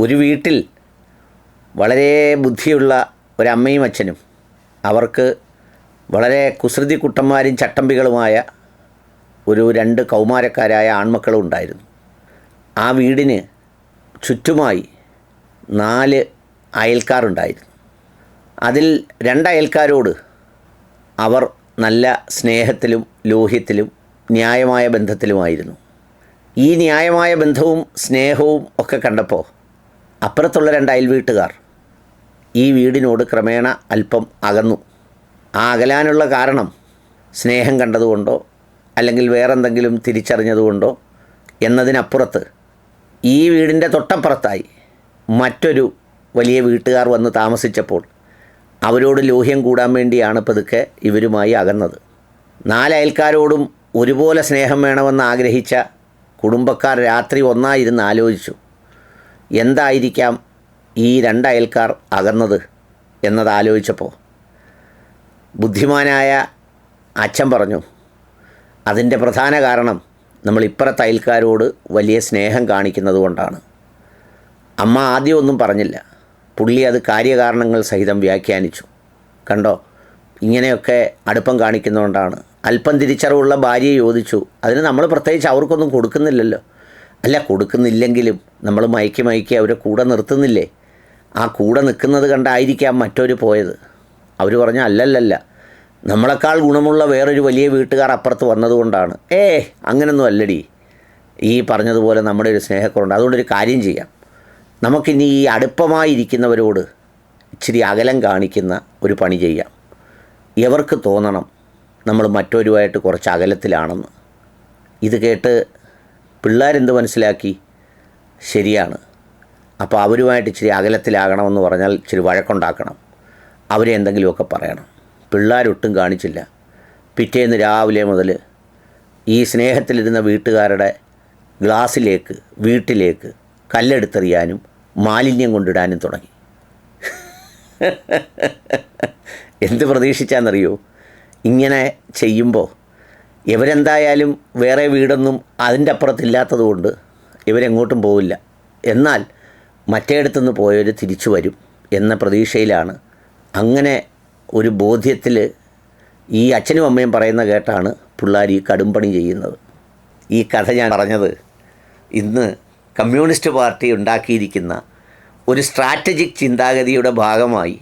ഒരു വീട്ടിൽ വളരെ ബുദ്ധിയുള്ള ഒരമ്മയും അച്ഛനും അവർക്ക് വളരെ കുസൃതി കുട്ടന്മാരും ചട്ടമ്പികളുമായ ഒരു രണ്ട് കൗമാരക്കാരായ ആൺമക്കളും ഉണ്ടായിരുന്നു. ആ വീടിന് ചുറ്റുമായി നാല് അയൽക്കാരുണ്ടായിരുന്നു. അതിൽ രണ്ട് അയൽക്കാരോട് അവർ നല്ല സ്നേഹത്തിലും ലോഹ്യത്തിലും ന്യായമായ ബന്ധത്തിലുമായിരുന്നു. ഈ ന്യായമായ ബന്ധവും സ്നേഹവും ഒക്കെ കണ്ടപ്പോൾ അപ്പുറത്തുള്ള രണ്ട് അയൽവീട്ടുകാർ ഈ വീടിനോട് ക്രമേണ അല്പം അകന്നു. ആ അകലാനുള്ള കാരണം സ്നേഹം കണ്ടതുകൊണ്ടോ അല്ലെങ്കിൽ വേറെന്തെങ്കിലും തിരിച്ചറിഞ്ഞതുകൊണ്ടോ എന്നതിനപ്പുറത്ത് ഈ വീടിന്റെ തൊട്ടപ്പുറത്തായി മറ്റൊരു വലിയ വീട്ടുകാർ വന്ന് താമസിച്ചപ്പോൾ അവരോട് ലോഹ്യം കൂടാൻ വേണ്ടിയാണ് പതുക്കെ ഇവരുമായി അകന്നത്. നാലയൽക്കാരോടും ഒരുപോലെ സ്നേഹം വേണമെന്ന് ആഗ്രഹിച്ച കുടുംബക്കാർ രാത്രി ഒന്നായിരുന്ന് ആലോചിച്ചു. എന്തായിരിക്കാം ഈ രണ്ടയൽക്കാർ അകന്നത് എന്നത് ആലോചിച്ചപ്പോൾ ബുദ്ധിമാനായ അച്ഛൻ പറഞ്ഞു അതിന്റെ പ്രധാന കാരണം നമ്മൾ ഇപ്പുറത്തെ അയൽക്കാരോട് വലിയ സ്നേഹം കാണിക്കുന്നത് കൊണ്ടാണ്. അമ്മ ആദ്യം ഒന്നും പറഞ്ഞില്ല. പുള്ളി അത് കാര്യകാരണങ്ങൾ സഹിതം വ്യാഖ്യാനിച്ചു. കണ്ടോ? ഇങ്ങനെയൊക്കെ അടുപ്പം കാണിക്കുന്നതുകൊണ്ടാണ്. അല്പം തിരിച്ചറിവുള്ള ഭാര്യയെ ചോദിച്ചു. അതിന് നമ്മൾ പ്രത്യേകിച്ച് അവർക്കൊന്നും കൊടുക്കുന്നില്ലല്ലോ. അല്ല കൊടുക്കുന്നില്ലെങ്കിലും നമ്മൾ മയക്കി മയക്കി അവരെ കൂടെ നിർത്തുന്നില്ലേ? ആ കൂടെ നിൽക്കുന്നത് കണ്ടായിരിക്കാം മറ്റൊരു പോയത്. അവർ പറഞ്ഞു അല്ലല്ലല്ല നമ്മളെക്കാൾ ഗുണമുള്ള വേറൊരു വലിയ വീട്ടുകാർ അപ്പുറത്ത് വന്നതുകൊണ്ടാണ്. ഏ അങ്ങനൊന്നും അല്ലടി. ഈ പറഞ്ഞതുപോലെ നമ്മുടെ ഒരു സ്നേഹക്കുറവുണ്ട്. അതുകൊണ്ടൊരു കാര്യം ചെയ്യാം. നമുക്കിനി ഈ അടുപ്പമായിരിക്കുന്നവരോട് ഇച്ചിരി അകലം കാണിക്കുന്ന ഒരു പണി ചെയ്യാം. എവർക്ക് തോന്നണം നമ്മൾ മറ്റൊരുമായിട്ട് കുറച്ച് അകലത്തിലാണെന്ന്? ഇത് കേട്ട് പിള്ളേരെന്ത് മനസ്സിലാക്കി? ശരിയാണ്. അപ്പോൾ അവരുമായിട്ട് ഇച്ചിരി അകലത്തിലാകണമെന്ന് പറഞ്ഞാൽ ഇച്ചിരി വഴക്കുണ്ടാക്കണം. അവരെ എന്തെങ്കിലുമൊക്കെ പറയണം. പിള്ളേരൊട്ടും കാണിച്ചില്ല. പിറ്റേന്ന് രാവിലെ മുതൽ ഈ സ്നേഹത്തിലിരുന്ന വീട്ടുകാരുടെ ഗ്ലാസ്സിലേക്ക് വീട്ടിലേക്ക് കല്ലെടുത്തെറിയാനും മാലിന്യം കൊണ്ടിടാനും തുടങ്ങി. എന്ത് പ്രതീക്ഷിച്ചാന്നറിയോ? ഇങ്ങനെ ചെയ്യുമ്പോൾ ഇവരെന്തായാലും വേറെ വീടൊന്നും അതിന്റെ അപ്പുറത്തില്ലാത്തത് കൊണ്ട് ഇവരെങ്ങോട്ടും പോവില്ല. എന്നാൽ മറ്റേടത്തുനിന്ന് പോയവർ തിരിച്ചു വരും എന്ന പ്രതീക്ഷയിലാണ്. അങ്ങനെ ഒരു ബോധ്യത്തിൽ ഈ അച്ഛനും അമ്മയും പറയുന്ന കേട്ടാണ് പിള്ളേർ ഈ കടുംപണി ചെയ്യുന്നത്. ഈ കഥ ഞാൻ പറഞ്ഞത് ഇന്ന് കമ്മ്യൂണിസ്റ്റ് പാർട്ടി ഉണ്ടാക്കിയിരിക്കുന്ന ഒരു സ്ട്രാറ്റജിക് ചിന്താഗതിയുടെ ഭാഗമായി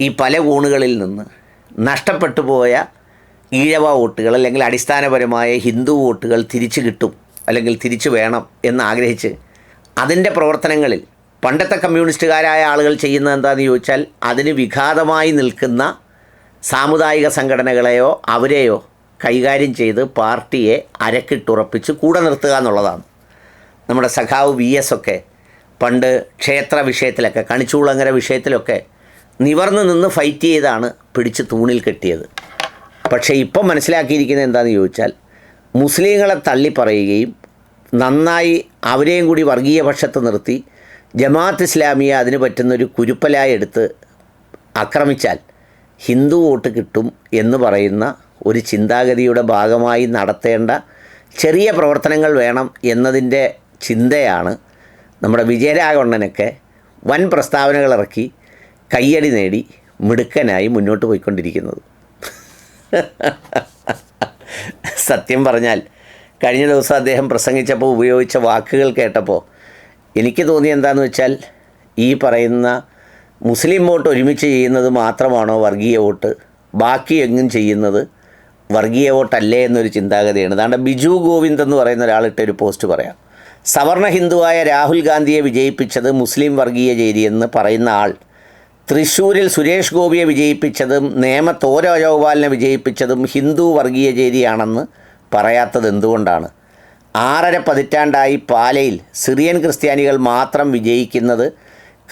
ഈ പല കോണുകളിൽ നിന്ന് നഷ്ടപ്പെട്ടു പോയ ഈഴവ വോട്ടുകൾ അല്ലെങ്കിൽ അടിസ്ഥാനപരമായ ഹിന്ദു വോട്ടുകൾ തിരിച്ചു കിട്ടും അല്ലെങ്കിൽ തിരിച്ചു വേണം എന്നാഗ്രഹിച്ച് അതിന്റെ പ്രവർത്തനങ്ങളിൽ പണ്ടത്തെ കമ്മ്യൂണിസ്റ്റുകാരായ ആളുകൾ ചെയ്യുന്നത് എന്താണെന്ന് ചോദിച്ചാൽ അതിന് വിഘാതമായി നിൽക്കുന്ന സാമുദായിക സംഘടനകളെയോ അവരെയോ കൈകാര്യം ചെയ്ത് പാർട്ടിയെ അരക്കിട്ടുറപ്പിച്ച് കൂടെ നിർത്തുക എന്നുള്ളതാണ്. നമ്മുടെ സഖാവ് വി എസ് ഒക്കെ പണ്ട് ക്ഷേത്ര വിഷയത്തിലൊക്കെ കണിച്ചൂളങ്ങര വിഷയത്തിലൊക്കെ നിവർന്നു നിന്ന് ഫൈറ്റ് ചെയ്താണ് പിടിച്ച് തൂണിൽ കെട്ടിയത്. പക്ഷേ ഇപ്പം മനസ്സിലാക്കിയിരിക്കുന്നത് എന്താണെന്ന് ചോദിച്ചാൽ മുസ്ലിങ്ങളെ തള്ളി പറയുകയും നന്നായി അവരെയും കൂടി വർഗീയ പക്ഷത്ത് നിർത്തി ജമാഅത്ത് ഇസ്ലാമിയെ അതിന് പറ്റുന്നൊരു കുരുപ്പലായി എടുത്ത് ആക്രമിച്ചാൽ ഹിന്ദു വോട്ട് കിട്ടും എന്ന് പറയുന്ന ഒരു ചിന്താഗതിയുടെ ഭാഗമായി നടത്തേണ്ട ചെറിയ പ്രവർത്തനങ്ങൾ വേണം എന്നതിന്റെ ചിന്തയാണ് നമ്മുടെ വിജയരാഘവണ്ണനൊക്കെ വൻ പ്രസ്താവനകൾ ഇറക്കി കയ്യടി നേടി മിടുക്കനായി മുന്നോട്ട് പോയിക്കൊണ്ടിരിക്കുന്നത്. സത്യം പറഞ്ഞാൽ കഴിഞ്ഞ ദിവസം അദ്ദേഹം പ്രസംഗിച്ചപ്പോൾ ഉപയോഗിച്ച വാക്കുകൾ കേട്ടപ്പോൾ എനിക്ക് തോന്നി എന്താണെന്ന് വെച്ചാൽ ഈ പറയുന്ന മുസ്ലിം വോട്ട് ഒരുമിച്ച് ചെയ്യുന്നത് മാത്രമാണോ വർഗീയ വോട്ട്? ബാക്കി എങ്ങും ചെയ്യുന്നത് വർഗീയ വോട്ടല്ലേ എന്നൊരു ചിന്താഗതിയാണ്. അതാണ്ട് ബിജു ഗോവിന്ദ് എന്ന് പറയുന്ന ഒരാളിട്ട് ഒരു പോസ്റ്റ് പറയാം. സവർണ ഹിന്ദുവായ രാഹുൽ ഗാന്ധിയെ വിജയിപ്പിച്ചത് മുസ്ലിം വർഗീയ ചേരിയെന്ന് പറയുന്ന ആൾ തൃശ്ശൂരിൽ സുരേഷ് ഗോപിയെ വിജയിപ്പിച്ചതും നേമത്തോര ജോപാലിനെ വിജയിപ്പിച്ചതും ഹിന്ദു വർഗീയ ചേരിയാണെന്ന് പറയാത്തത് എന്തുകൊണ്ടാണ്? ആറര പതിറ്റാണ്ടായി പാലയിൽ സിറിയൻ ക്രിസ്ത്യാനികൾ മാത്രം വിജയിക്കുന്നത്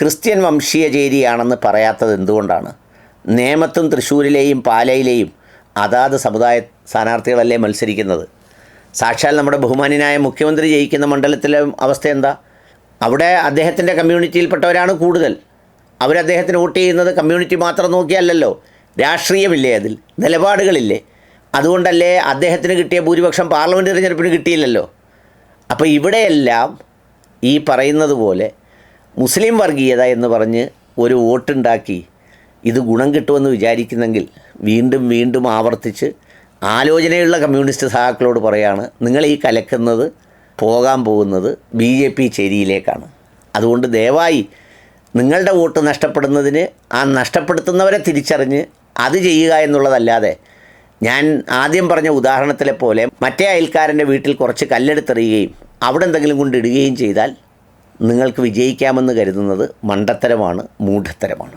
ക്രിസ്ത്യൻ വംശീയ ചേരിയാണെന്ന് പറയാത്തത് എന്തുകൊണ്ടാണ്? നേമത്തും തൃശ്ശൂരിലെയും പാലയിലെയും അതാത് സമുദായ സ്ഥാനാർത്ഥികളല്ലേ മത്സരിക്കുന്നത്? സാക്ഷാൽ നമ്മുടെ ബഹുമാന്യനായ മുഖ്യമന്ത്രി ജയിക്കുന്ന മണ്ഡലത്തിലെ അവസ്ഥ എന്താ? അവിടെ അദ്ദേഹത്തിന്റെ കമ്മ്യൂണിറ്റിയിൽപ്പെട്ടവരാണ് കൂടുതൽ. അവരദ്ദേഹത്തിന് വോട്ട് ചെയ്യുന്നത് കമ്മ്യൂണിറ്റി മാത്രം നോക്കിയല്ലല്ലോ. രാഷ്ട്രീയമില്ലേ അതിൽ? നിലപാടുകളില്ലേ? അതുകൊണ്ടല്ലേ അദ്ദേഹത്തിന് കിട്ടിയ ഭൂരിപക്ഷം പാർലമെന്റ് തിരഞ്ഞെടുപ്പിന് കിട്ടിയില്ലല്ലോ. അപ്പോൾ ഇവിടെയെല്ലാം ഈ പറയുന്നത് പോലെ മുസ്ലിം വർഗീയത എന്ന് പറഞ്ഞ് ഒരു വോട്ടുണ്ടാക്കി ഇത് ഗുണം കിട്ടുമെന്ന് വിചാരിക്കുന്നെങ്കിൽ വീണ്ടും വീണ്ടും ആവർത്തിച്ച് ആലോചനയുള്ള കമ്മ്യൂണിസ്റ്റ് സഹാക്കളോട് പറയാണ് നിങ്ങൾ ഈ കലക്കുന്നത് പോകാൻ പോകുന്നത് ബി ജെ പി ചേരിയിലേക്കാണ്. അതുകൊണ്ട് ദയവായി നിങ്ങളുടെ വോട്ട് നഷ്ടപ്പെടുന്നതിന് ആ നഷ്ടപ്പെടുത്തുന്നവരെ തിരിച്ചറിഞ്ഞ് അത് ചെയ്യുക എന്നുള്ളതല്ലാതെ ഞാൻ ആദ്യം പറഞ്ഞ ഉദാഹരണത്തിലെ പോലെ മറ്റേ അയൽക്കാരന്റെ വീട്ടിൽ കുറച്ച് കല്ലെടുത്തെറിയുകയും അവിടെ എന്തെങ്കിലും കൊണ്ടിടുകയും ചെയ്താൽ നിങ്ങൾക്ക് വിജയിക്കാമെന്ന് കരുതുന്നത് മണ്ടത്തരമാണ് മൂഢത്തരമാണ്.